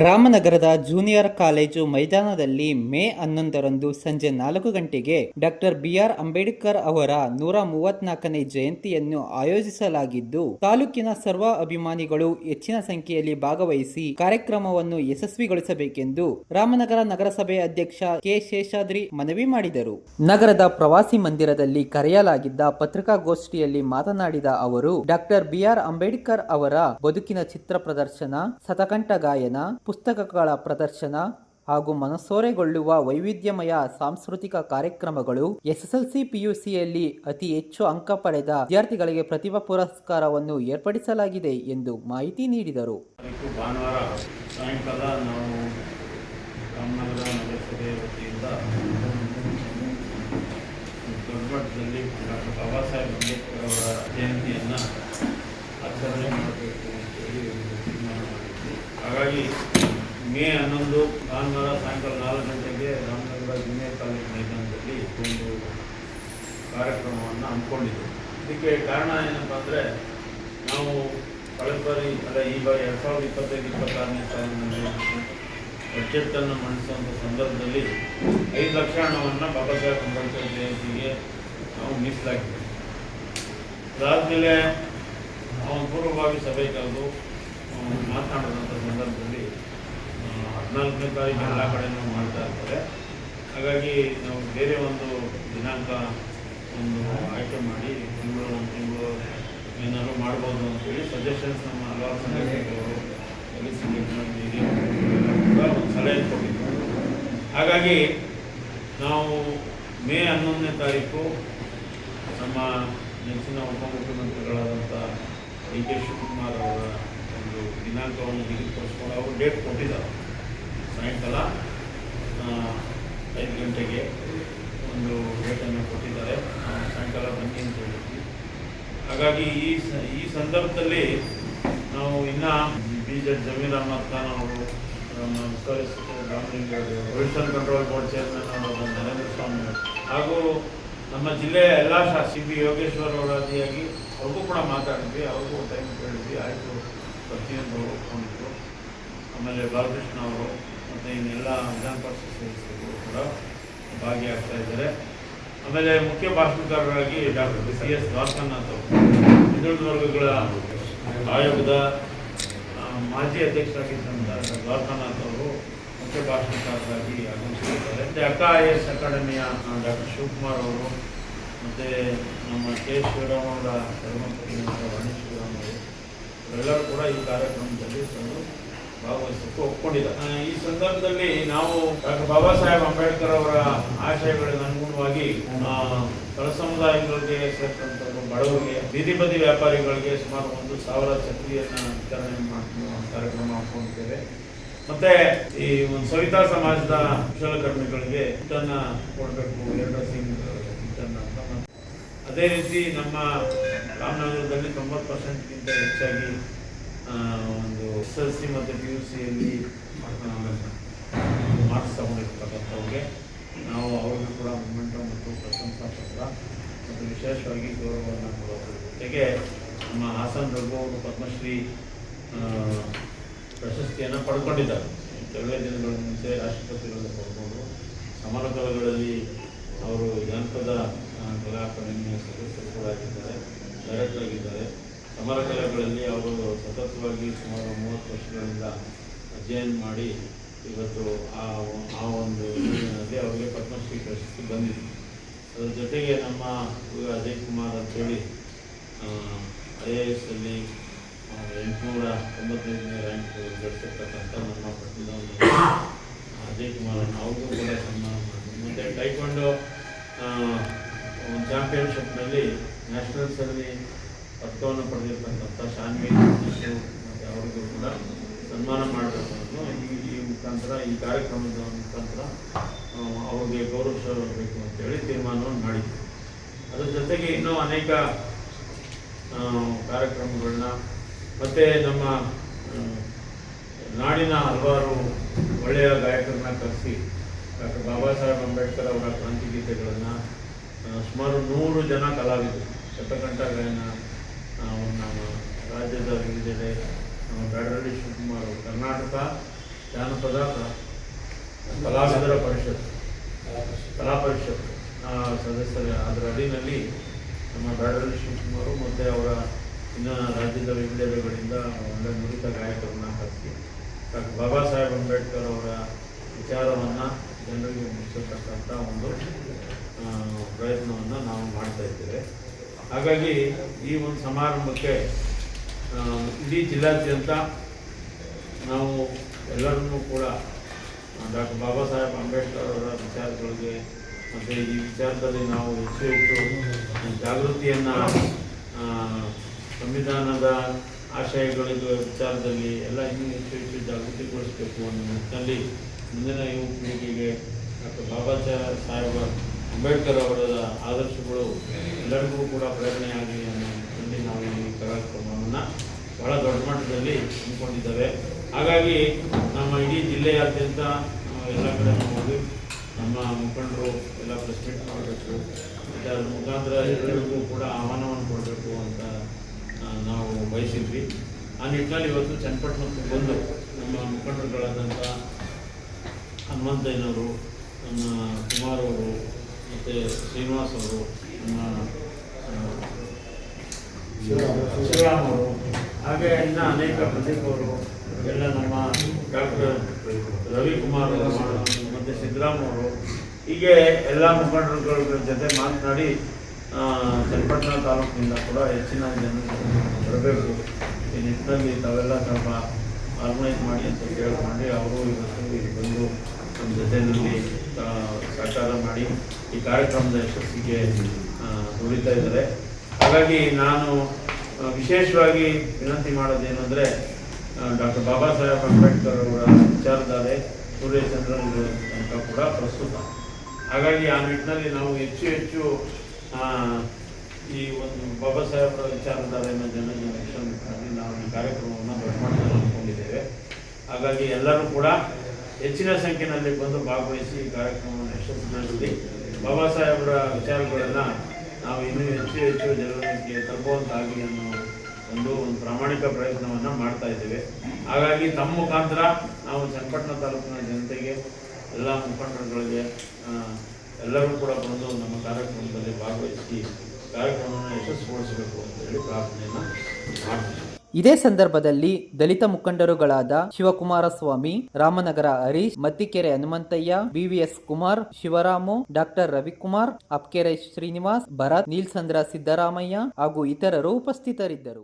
ರಾಮನಗರದ junior college ಮೈದಾನದಲ್ಲಿ ಮೇ ಹನ್ನೊಂದರಂದು ಸಂಜೆ ನಾಲ್ಕು ಗಂಟೆಗೆ ಡಾಕ್ಟರ್ ಬಿಆರ್ ಅಂಬೇಡ್ಕರ್ ಅವರ ನೂರ ಮೂವತ್ನಾಲ್ಕನೇ ಜಯಂತಿಯನ್ನು ಆಯೋಜಿಸಲಾಗಿದ್ದು, ತಾಲೂಕಿನ ಸರ್ವ ಅಭಿಮಾನಿಗಳು ಹೆಚ್ಚಿನ ಸಂಖ್ಯೆಯಲ್ಲಿ ಭಾಗವಹಿಸಿ ಕಾರ್ಯಕ್ರಮವನ್ನು ಯಶಸ್ವಿಗೊಳಿಸಬೇಕೆಂದು ರಾಮನಗರ ನಗರಸಭೆ ಅಧ್ಯಕ್ಷ ಕೆ ಶೇಷಾದ್ರಿ ಮನವಿ ಮಾಡಿದರು. ನಗರದ ಪ್ರವಾಸಿ ಮಂದಿರದಲ್ಲಿ ಕರೆಯಲಾಗಿದ್ದ ಪತ್ರಿಕಾಗೋಷ್ಠಿಯಲ್ಲಿ ಮಾತನಾಡಿದ ಅವರು, ಡಾಕ್ಟರ್ ಬಿಆರ್ ಅಂಬೇಡ್ಕರ್ ಅವರ ಬದುಕಿನ ಚಿತ್ರ ಪ್ರದರ್ಶನ ಶತಕಂಠ ಗಾಯನ ಪುಸ್ತಕಗಳ ಪ್ರದರ್ಶನ ಹಾಗೂ ಮನಸೋರೆಗೊಳ್ಳುವ ವೈವಿಧ್ಯಮಯ ಸಾಂಸ್ಕೃತಿಕ ಕಾರ್ಯಕ್ರಮಗಳು ಎಸ್ಎಸ್ಎಲ್ಸಿ ಪಿಯುಸಿಯಲ್ಲಿ ಅತಿ ಹೆಚ್ಚು ಅಂಕ ಪಡೆದ ವಿದ್ಯಾರ್ಥಿಗಳಿಗೆ ಪ್ರತಿಭಾ ಪುರಸ್ಕಾರವನ್ನು ಏರ್ಪಡಿಸಲಾಗಿದೆ ಎಂದು ಮಾಹಿತಿ ನೀಡಿದರು. ಹಾಗಾಗಿ ಮೇ ಹನ್ನೊಂದು, ಭಾನುವಾರ ಸಾಯಂಕಾಲ ನಾಲ್ಕು ಗಂಟೆಗೆ ರಾಮನಗರ ಜೂನಿಯರ್ ಕಾಲೇಜ್ ಮೈದಾನದಲ್ಲಿ ಒಂದು ಕಾರ್ಯಕ್ರಮವನ್ನು ಹಮ್ಮಿಕೊಂಡಿದ್ದು. ಇದಕ್ಕೆ ಕಾರಣ ಏನಪ್ಪ ಅಂದರೆ ನಾವು ಕಳೆದ ಬಾರಿ, ಅಲ್ಲ ಈ ಬಾರಿ ಎರಡು ಸಾವಿರದ ಇಪ್ಪತ್ತೈದು, ಇಪ್ಪತ್ತಾರನೇ ಸಾಲಿನಲ್ಲಿ ಬಜೆಟನ್ನು ಮಂಡಿಸುವಂಥ ಸಂದರ್ಭದಲ್ಲಿ ಐದು ಲಕ್ಷ ಹಣವನ್ನು ಬಾಬಾ ಸಾಹೇಬ್ ಅಂಬೇಡ್ಕರ್ ಜಯಂತಿಗೆ ನಾವು ಮೀಸಲಾಗಿದ್ದೇವೆ ಅದಾದಮೇಲೆ ನಾವು ಪೂರ್ವಭಾವಿ ಸಭೆ ಕರೆದು ಅವ್ನು ಮಾತನಾಡಿದಂಥ ಸಂದರ್ಭದಲ್ಲಿ ಹದಿನಾಲ್ಕನೇ ತಾರೀಕು ಎಲ್ಲ ಕಡೆಯೂ ಮಾಡ್ತಾ ಇರ್ತಾರೆ. ಹಾಗಾಗಿ ನಾವು ಬೇರೆ ಒಂದು ದಿನಾಂಕ ಒಂದು ಆಯ್ಕೆ ಮಾಡಿ, ತಿಂಗಳು, ಒಂದು ತಿಂಗಳು ಏನಾದರೂ ಮಾಡ್ಬೋದು ಅಂತೇಳಿ ಸಜೆಷನ್ಸ್ ನಮ್ಮ ಹಲವಾರು ಸಂಘಟನೆಗಳು ಕೂಡ ಒಂದು ಸಲಹೆ ಕೊಟ್ಟಿದ್ದರು ಹಾಗಾಗಿ ನಾವು ಮೇ ಹನ್ನೊಂದನೇ ತಾರೀಕು ನಮ್ಮ ನೆಚ್ಚಿನ ಉಪಮುಖ್ಯಮಂತ್ರಿಗಳಾದಂಥ ಡಿ ಕೆ ಶಿವಕುಮಾರ್ ಅವರ ಒಂದು ದಿನಾಂಕವನ್ನು ನಿಗದಿಪಡಿಸ್ಕೊಂಡು ಅವರು ಡೇಟ್ ಕೊಟ್ಟಿದ್ದಾರೆ. ಸಾಯಂಕಾಲ ಐದು ಗಂಟೆಗೆ ಒಂದು ಡೇಟನ್ನು ಕೊಟ್ಟಿದ್ದಾರೆ. ಸಾಯಂಕಾಲ ಬನ್ನಿ ಅಂತ ಹೇಳಿದ್ವಿ. ಹಾಗಾಗಿ ಈ ಈ ಸಂದರ್ಭದಲ್ಲಿ ನಾವು ಇನ್ನೂ ಬಿ ಜೆ ಜಮೀರ್ ಅಹಮದ್ ಖಾನ್ ಅವರು ಪೊಲ್ಯೂಷನ್ ಕಂಟ್ರೋಲ್ ಬೋರ್ಡ್ ಚೇರ್ಮನ್ ಅವರು ನರೇಂದ್ರ ಸ್ವಾಮಿ ಹಾಗೂ ನಮ್ಮ ಜಿಲ್ಲೆಯ ಎಲ್ಲ ಶಾಸಕಿ ಬಿ ಯೋಗೇಶ್ವರ್ ಅವರ ಆದಿಯಾಗಿ ಅವ್ರಿಗೂ ಕೂಡ ಮಾತಾಡಿದ್ವಿ. ಅವ್ರಿಗೂ ಟೈಮ್ ಕೇಳಿದ್ವಿ. ಆಯಿತು. ಪ್ರತಿಯೊಂದು ಒಪ್ಕೊಂಡಿದ್ರು ಆಮೇಲೆ ಬಾಲಕೃಷ್ಣ ಅವರು ಮತ್ತು ಇನ್ನೆಲ್ಲ ವಿಧಾನ ಪರಿಷತ್ ಸದಸ್ಯರು ಕೂಡ ಭಾಗಿಯಾಗ್ತಾ ಇದ್ದಾರೆ. ಆಮೇಲೆ ಮುಖ್ಯ ಭಾಷಣಕಾರರಾಗಿ ಡಾಕ್ಟರ್ ಸಿ ಎಸ್ ದ್ವಾರಕನಾಥ್ ಅವರು. ಹಿಂದುಳಿದ ವರ್ಗಗಳ ಆಯೋಗದ ಮಾಜಿ ಅಧ್ಯಕ್ಷರಾಗಿದ್ದಂಥ ದ್ವಾರಕನಾಥ್ ಅವರು ಮುಖ್ಯ ಭಾಷಣಕಾರರಾಗಿ ಆಗಮಿಸಿದ್ದಾರೆ. ಮತ್ತು ಅಕ್ಕ ಐ ಎಸ್ ಅಕಾಡೆಮಿಯ ಡಾಕ್ಟರ್ ಶಿವಕುಮಾರ್ ಅವರು, ಮತ್ತು ನಮ್ಮ ಕೆ ಶಿವರಾಮ್ ಅವರ ಧರ್ಮಪತ್ನಿ ವಾಣಿ ಶಿವರಾಮ್ ಅವರು ಇವರೆಲ್ಲರೂ ಕೂಡ ಈ ಕಾರ್ಯಕ್ರಮದಲ್ಲಿ ತಂದು ಭಾಗವಹಿಸಕ್ಕೆ ಒಪ್ಕೊಂಡಿದ್ದಾರೆ. ಈ ಸಂದರ್ಭದಲ್ಲಿ ನಾವು ಡಾಕ್ಟರ್ ಬಾಬಾ ಸಾಹೇಬ್ ಅಂಬೇಡ್ಕರ್ ಅವರ ಆಶಯಗಳಿಗೆ ಅನುಗುಣವಾಗಿ ಕಳ ಸಮುದಾಯಗಳಿಗೆ ಸೇರ್ತಕ್ಕಂಥ ಬಡವರಿಗೆ, ಬೀದಿ ಬದಿ ವ್ಯಾಪಾರಿಗಳಿಗೆ ಸುಮಾರು ಒಂದು ಸಾವಿರ ಚಕ್ರಿಯನ್ನ ವಿತರಣೆ ಮಾಡ್ತೀವಿ ಕಾರ್ಯಕ್ರಮ ಹಾಕೊಂಡಿದ್ದೇವೆ ಮತ್ತೆ ಈ ಒಂದು ಸವಿತಾ ಸಮಾಜದ ಕುಶಲಕರ್ಮಿಗಳಿಗೆ ಊಟನ ಕೊಡಬೇಕು, ಎರಡು ಸಿಂಗ್ ಅಂತ. ಅದೇ ರೀತಿ ನಮ್ಮ ರಾಮನಗರದಲ್ಲಿ ತೊಂಬತ್ತು ಪರ್ಸೆಂಟ್ಗಿಂತ ಹೆಚ್ಚಾಗಿ ಒಂದು ಎಸ್ ಎಲ್ ಸಿ ಮತ್ತು ಪಿ ಯು ಸಿಯಲ್ಲಿ ಮಾರ್ಕ್ಸ್ ತಗೊಂಡಿರ್ತಕ್ಕಂಥವ್ರಿಗೆ ನಾವು ಅವ್ರಿಗೂ ಕೂಡ ಮೊಮೆಂಟೋ ಮತ್ತು ಪ್ರಶಂಸಾ ಪತ್ರ ಮತ್ತು ವಿಶೇಷವಾಗಿ ಗೌರವವನ್ನು ಕೊಡೋದ್ರ ಜೊತೆಗೆ ನಮ್ಮ ಹಾಸನ ರಘು ಅವರು ಪದ್ಮಶ್ರೀ ಪ್ರಶಸ್ತಿಯನ್ನು ಪಡ್ಕೊಂಡಿದ್ದಾರೆ. ಕೆಲವೇ ದಿನಗಳ ಮುಂಚೆ ರಾಷ್ಟ್ರಪತಿಗಳನ್ನು ಪಡ್ಕೊಂಡು ಸಮಾರಂಭಗಳಲ್ಲಿ ಅವರು ಜನಪದ ಕಲಾ ಸದಸ್ಯರು ಕೂಡ ಆಗಿದ್ದಾರೆ ಡೈರೆಕ್ಟರ್ ಆಗಿದ್ದಾರೆ ಸಮರ ಕಲೆಗಳಲ್ಲಿ ಅವರು ಸತತವಾಗಿ ಸುಮಾರು ಮೂವತ್ತು ವರ್ಷಗಳಿಂದ ಅಧ್ಯಯನ ಮಾಡಿ ಇವತ್ತು ಆ ಆ ಒಂದು ಯೋಜನೆಯಲ್ಲಿ ಅವರಿಗೆ ಪದ್ಮಶ್ರೀ ಪ್ರಶಸ್ತಿ ಬಂದಿದೆ. ಅದರ ಜೊತೆಗೆ ನಮ್ಮ ಅಜಯ್ ಕುಮಾರ್ ಅಂತೇಳಿ ಐ ಎ ಎಸ್ ಅಲ್ಲಿ ಎಂಟುನೂರ ತೊಂಬತ್ತೈದನೇ ರ್ಯಾಂಕ್ ಗಳಿಸಿರ್ತಕ್ಕಂಥ ನಮ್ಮ ಪಟ್ಟಣದ ಅಜಯ್ ಕುಮಾರನ್ನು ಅವ್ರಿಗೂ ಕೂಡ ಸನ್ಮಾನ ಮಾಡಿದ್ವಿ ಮತ್ತು ಟೈಕೊಂಡು ಒಂದು ಚಾಂಪಿಯನ್ಶಿಪ್ನಲ್ಲಿ ಸರ್ವೆ ಪದಕವನ್ನು ಪಡೆದಿರ್ತಕ್ಕಂಥ ಶಾನ್ವಿ ಮತ್ತು ಅವರಿಗೂ ಕೂಡ ಸನ್ಮಾನ ಮಾಡಬೇಕು ಈ ಈ ಮುಖಾಂತರ, ಈ ಕಾರ್ಯಕ್ರಮದ ಮುಖಾಂತರ ಗೌರವ ಅವ್ರಿಗೆ ಗೌರವಿಸಬೇಕು ಅಂತೇಳಿ ತೀರ್ಮಾನವನ್ನು ಮಾಡಿದ್ವಿ. ಅದರ ಜೊತೆಗೆ ಇನ್ನೂ ಅನೇಕ ಕಾರ್ಯಕ್ರಮಗಳನ್ನ ಮತ್ತು ನಮ್ಮ ನಾಡಿನ ಹಲವಾರು ಒಳ್ಳೆಯ ಗಾಯಕರನ್ನ ಕರೆಸಿ ಡಾಕ್ಟರ್ ಬಾಬಾ ಸಾಹೇಬ್ ಅಂಬೇಡ್ಕರ್ ಅವರ ಕ್ರಾಂತಿ ಗೀತೆಗಳನ್ನು ಸುಮಾರು ನೂರು ಜನ ಕಲಾವಿದರು. ಶತಕಂಠ ಗಾಯನ ನಮ್ಮ ರಾಜ್ಯದ ವಿವಿಧೆಡೆ ನಮ್ಮ ಬ್ಯಾಡರಳ್ಳಿ ಶಿವಕುಮಾರ್ ಕರ್ನಾಟಕ ಜಾನಪದ ಕಲಾವಿದರ ಪರಿಷತ್ ಕಲಾ ಪರಿಷತ್ ಸದಸ್ಯರ, ಅದರ ಅಡಿನಲ್ಲಿ ನಮ್ಮ ಬ್ಯಾಡರಳ್ಳಿ ಶಿವಕುಮಾರು ಮತ್ತು ಅವರ ಇನ್ನು ರಾಜ್ಯದ ವಿವಿಧೆಡೆಗಳಿಂದ ಒಳ್ಳೆ ನುರಿತ ಗಾಯಕರನ್ನ ಕರೆಸಿ. ಡಾಕ್ಟರ್ ಬಾಬಾ ಸಾಹೇಬ್ ಅಂಬೇಡ್ಕರ್ ಅವರ ವಿಚಾರವನ್ನು ಜನರಿಗೆ ಮುಟ್ಟಿಸತಕ್ಕಂಥ ಒಂದು ಪ್ರಯತ್ನವನ್ನು ನಾವು ಮಾಡ್ತಾ ಇದ್ದೇವೆ. ಹಾಗಾಗಿ ಈ ಒಂದು ಸಮಾರಂಭಕ್ಕೆ ಇಡೀ ಜಿಲ್ಲಾದ್ಯಂತ ನಾವು ಎಲ್ಲರನ್ನೂ ಕೂಡ ಡಾಕ್ಟರ್ ಬಾಬಾ ಸಾಹೇಬ್ ಅಂಬೇಡ್ಕರ್ ಅವರ ವಿಚಾರಗಳಿಗೆ ಮತ್ತು ಈ ವಿಚಾರದಲ್ಲಿ ನಾವು ಹೆಚ್ಚು ಹೆಚ್ಚು ಜಾಗೃತಿಯನ್ನು ಸಂವಿಧಾನದ ಆಶಯಗಳಿಗೆ ವಿಚಾರದಲ್ಲಿ ಎಲ್ಲ ಇನ್ನೂ ಹೆಚ್ಚು ಹೆಚ್ಚು ಜಾಗೃತಿಗೊಳಿಸಬೇಕು ಅನ್ನೋ ನಿಟ್ಟಿನಲ್ಲಿ ಮುಂದಿನ ಯುವ ಪೀಳಿಗೆಗೆ ಡಾಕ್ಟರ್ ಬಾಬಾ ಸಾಹೇಬ ಅಂಬೇಡ್ಕರ್ ಅವರ ಆದರ್ಶಗಳು ಎಲ್ಲರಿಗೂ ಕೂಡ ಪ್ರೇರಣೆಯಾಗಲಿ ಅನ್ನೋ ನಿಟ್ಟಿನಲ್ಲಿ ನಾವು ಈ ಕಾರ್ಯಕ್ರಮವನ್ನು ಬಹಳ ದೊಡ್ಡ ಮಟ್ಟದಲ್ಲಿ ಹಮ್ಮಿಕೊಂಡಿದ್ದೇವೆ. ಹಾಗಾಗಿ ನಮ್ಮ ಇಡೀ ಜಿಲ್ಲೆಯಾದ್ಯಂತ ಎಲ್ಲ ಕಡೆ ಹೋಗಿ ನಮ್ಮ ಮುಖಂಡರು ಎಲ್ಲ ಪ್ರೆಸ್ ಮೀಟ್ ಮಾಡಬೇಕು. ಮತ್ತು ಅದ್ರ ಮುಖಾಂತರ ಎಲ್ಲರಿಗೂ ಕೂಡ ಆಹ್ವಾನವನ್ನು ಕೊಡಬೇಕು ಅಂತ ನಾವು ಬಯಸಿದ್ವಿ. ಆ ನಿಟ್ಟಿನಲ್ಲಿ ಇವತ್ತು ಚನ್ನಪಟ್ಟಣಕ್ಕೆ ಬಂದು ನಮ್ಮ ಮುಖಂಡರುಗಳಾದಂಥ ಹನುಮಂತಯ್ಯನವರು, ನಮ್ಮ ಕುಮಾರ್ ಅವರು ಮತ್ತು ಶ್ರೀನಿವಾಸ್ ಅವರು ಶಿವರಾಮ್ ಅವರು, ಹಾಗೆ ಇನ್ನು ಅನೇಕ ಪ್ರದೀಪ್ ಅವರು, ಎಲ್ಲ ನಮ್ಮ ಡಾಕ್ಟರ್ ರವಿಕುಮಾರ್ ಅವರು, ಮತ್ತು ಸಿದ್ದರಾಮ್ ಅವರು, ಹೀಗೆ ಎಲ್ಲ ಮುಖಂಡರುಗಳ ಜೊತೆ ಮಾತನಾಡಿ ಚನ್ನಪಟ್ಟಣ ತಾಲೂಕಿನಿಂದ ಕೂಡ ಹೆಚ್ಚಿನ ಜನ ಬರಬೇಕು. ಈ ನಿಟ್ಟಿನಲ್ಲಿ ತಾವೆಲ್ಲ ಸ್ವಲ್ಪ ಆರ್ಗನೈಸ್ ಮಾಡಿ ಅಂತ ಕೇಳಿಕೊಂಡು, ಅವರು ಇವತ್ತು ಬಂದು ನಮ್ಮ ಜೊತೆಯಲ್ಲಿ ಸಹಕಾರ ಮಾಡಿ ಈ ಕಾರ್ಯಕ್ರಮದ ಯಶಸ್ಸಿಗೆ ದುಡಿತಾ ಇದ್ದಾರೆ. ಹಾಗಾಗಿ ನಾನು ವಿಶೇಷವಾಗಿ ವಿನಂತಿ ಮಾಡೋದೇನೆಂದರೆ ಡಾಕ್ಟರ್ ಬಾಬಾ ಸಾಹೇಬ್ ಅಂಬೇಡ್ಕರ್ ಅವರ ವಿಚಾರಧಾರೆ ಸೂರ್ಯಚಂದ್ರನ್ ಅಂತ ಕೂಡ ಪ್ರಸ್ತುತ. ಹಾಗಾಗಿ ಆ ನಿಟ್ಟಿನಲ್ಲಿ ನಾವು ಹೆಚ್ಚು ಹೆಚ್ಚು ಈ ಒಂದು ಬಾಬಾ ಸಾಹೇಬರ ವಿಚಾರಧಾರೆಯನ್ನು ಜನ ಜನ ನಾವು ಈ ಕಾರ್ಯಕ್ರಮವನ್ನು ದೊಡ್ಡ ಮಟ್ಟದಲ್ಲಿ ಹಮ್ಮಿಕೊಂಡಿದ್ದೇವೆ. ಹಾಗಾಗಿ ಎಲ್ಲರೂ ಕೂಡ ಹೆಚ್ಚಿನ ಸಂಖ್ಯೆಯಲ್ಲಿ ಬಂದು ಭಾಗವಹಿಸಿ ಈ ಕಾರ್ಯಕ್ರಮವನ್ನು ಯಶಸ್ವಿಗೊಳಿಸಿ ಬಾಬಾ ಸಾಹೇಬರ ವಿಚಾರಗಳನ್ನು ನಾವು ಇನ್ನೂ ಹೆಚ್ಚು ಹೆಚ್ಚು ಜನರಿಗೆ ತಲುಪುವಂತಾಗಲಿ ಅನ್ನೋ ಒಂದು ಒಂದು ಪ್ರಾಮಾಣಿಕ ಪ್ರಯತ್ನವನ್ನು ಮಾಡ್ತಾ ಇದ್ದೇವೆ. ಹಾಗಾಗಿ ತಮ್ಮ ಮುಖಾಂತರ ನಾವು ಚನ್ನಪಟ್ಟಣ ತಾಲೂಕಿನ ಜನತೆಗೆ ಎಲ್ಲ ಮುಖಂಡರುಗಳಿಗೆ ಎಲ್ಲರೂ ಕೂಡ ಬಂದು ನಮ್ಮ ಕಾರ್ಯಕ್ರಮದಲ್ಲಿ ಭಾಗವಹಿಸಿ ಕಾರ್ಯಕ್ರಮವನ್ನು ಯಶಸ್ವಿಗೊಳಿಸಬೇಕು ಅಂತ ಹೇಳಿ ಪ್ರಾರ್ಥನೆಯನ್ನು ಮಾಡ್ತೀವಿ. ಇದೇ ಸಂದರ್ಭದಲ್ಲಿ ದಲಿತ ಮುಖಂಡರುಗಳಾದ ಶಿವಕುಮಾರ ಸ್ವಾಮಿ ರಾಮನಗರ ಹರೀಶ್, ಮತ್ತಿಕೆರೆ ಹನುಮಂತಯ್ಯ, ಬಿವಿಎಸ್ ಕುಮಾರ್, ಶಿವರಾಮು, ಡಾಕ್ಟರ್ ರವಿಕುಮಾರ್, ಅಪ್ಕೆರೆ ಶ್ರೀನಿವಾಸ್, ಭರತ್, ನೀಲ್ಸಂದ್ರ ಸಿದ್ದರಾಮಯ್ಯ ಹಾಗೂ ಇತರರು ಉಪಸ್ಥಿತರಿದ್ದರು.